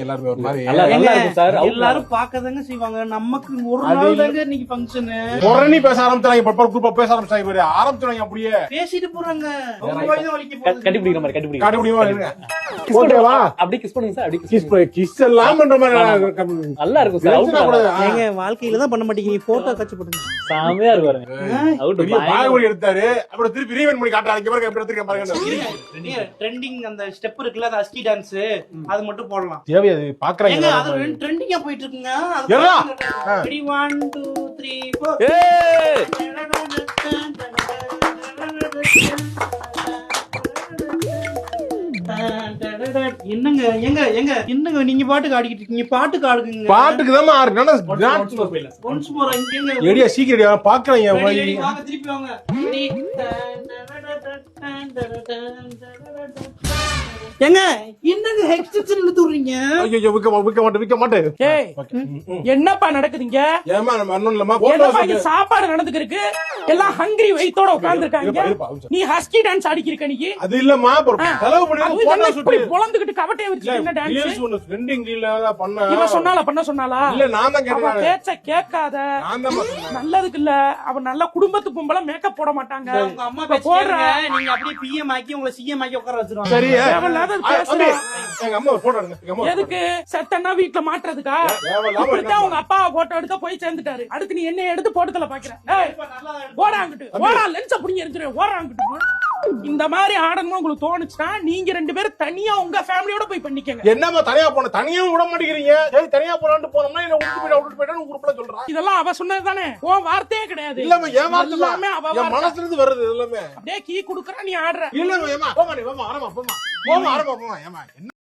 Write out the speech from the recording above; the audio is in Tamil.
எல்லாருமே ஒரு மாதிரி. நல்லா நல்லா இருக்கும் சார். எல்லாரும் பாக்கதாங்க செய்வாங்க. நமக்கு ஒரு நாள். தாங்க இன்னைக்கு ஃபங்க்ஷனு உடனே பேச ஆரம்பிச்சாங்க குரூப்பா பேச ஆரம்பிச்சாங்க இவரு. ஆரம்பிச்சாங்க அப்படியே. பேசிட்டு போறாங்க. அவங்க வாய் தான் வலிக்க போகுது. கட்டி பிடிக்கிற மாதிரி. கிஸ் வாழ்க்கையில தான் பண்ண மாட்டீங்க போட்டோ காட்சி போடுங்க சாமியா இருக்கு அவுட் எடுத்தாரு. அப்புறம் திருப்பி ரீவென் பண்ணி காட்டுறாங்க பாருங்க எப்படி எடுத்துக்க பாருங்க. ட்ரெண்டிங் அந்த ஸ்டெப் இருக்குல்ல அந்த அஸ்கி டான்ஸ் அது மட்டும் போடலாம். தேவை அது போயிட்டு இருக்குங்க. 3 4 என்னங்க எங்க எங்க என்னங்க நீங்க பாட்டுக்கு ஆடிக்கிட்டு இருக்கீங்க பாட்டுக்கு ஆடுங்க பாட்டுக்கு தான் ஆறு ஒன்ஸ் மோர் இங்க எடியா Ready, ready, வாங்க திருப்பி வாங்க. ஏங்க என்னங்க எக்ஸ்டென்ஷன் இழுத்து விடுறீங்க ஐயோ விக்க விக்க மாட்டேன் விக்க மாட்டேன் ஏய் என்னப்பா நடக்குதுங்க ஏமா நம்ம அண்ணன் இல்லமா என்னப்பா இங்க சாப்பாடு நடந்துருக்கு எல்லாம் ஹங்கிரி வயித்தோட உட்கார்ந்துருக்காங்க. நீ ஹஸ்கி டான்ஸ் அடிக்கிருக்க நீ? அது அப்புறம் செலவு பண்ணி போட்டோ இப்படி கவட்டைய வச்சு என்ன டான்ஸ் ஒன்னு ட்ரெண்டிங் ரீல்ல பண்ண. இவன் சொன்னாலா பண்ண சொன்னாலா இல்ல நான் தான் கேட்டேன். பேச்ச கேட்காத. நான் தான் சொன்னேன் நல்லதுக்கு இல்ல. அவ நல்ல குடும்பத்து பொம்பளை மேக்கப் போட மாட்டாங்க. உங்க அம்மா போடுற. நீங்க அப்படியே பிஎம் ஆக்கி உங்களை சிஎம் ஆக்கி உட்கார வச்சிருவாங்க. சரி தேவையில்லாதது ஆ, தம்பி, பேசுறா. எங்க அம்மா ஒரு போட்டோ எடுங்க எங்க அம்மா எதுக்கு? செத்தன்னா வீட்டுல மாட்டுறதுக்கா? இப்படித்தான் உங்க அப்பா போட்டோ எடுக்க போய் சேர்ந்துட்டாரு. அடுத்து நீ என்ன எடுத்து போட்டதுல பாக்குற? ஏய், ஓடா லென்ஸ புடிங்க எரிஞ்சிரு. ஓடா அங்கிட்டு. இந்த மாதிரி ஆடணும்னு உங்களுக்கு தோணுச்சுன்னா நீங்க ரெண்டு பேரும் தனியா உங்க ஃபேமிலியோட போய் பண்ணிக்கங்க. என்னம்மா தனியா போன? தனியா விட மாட்டேங்கிறீங்க. சரி தனியா போலான்னு போனோம்னா என்ன விட்டு போயிட்டு விட்டு போயிட்டு உருப்பட சொல்றான் இதெல்லாம் அவ சொன்னது தானே உன் வார்த்தையே கிடையாது. இல்லம்மா ஏன் வார்த்தை இல்ல. எல்லாமே அவ என். மனசுல இருந்து வருது எல்லாமே அப்படியே கீ குடுக்கற நீ ஆடுற. இல்லம்மா ஏமா போமா நீ போமா ஆரமா போமா போமா ஆரமா போமா ஏமா என்ன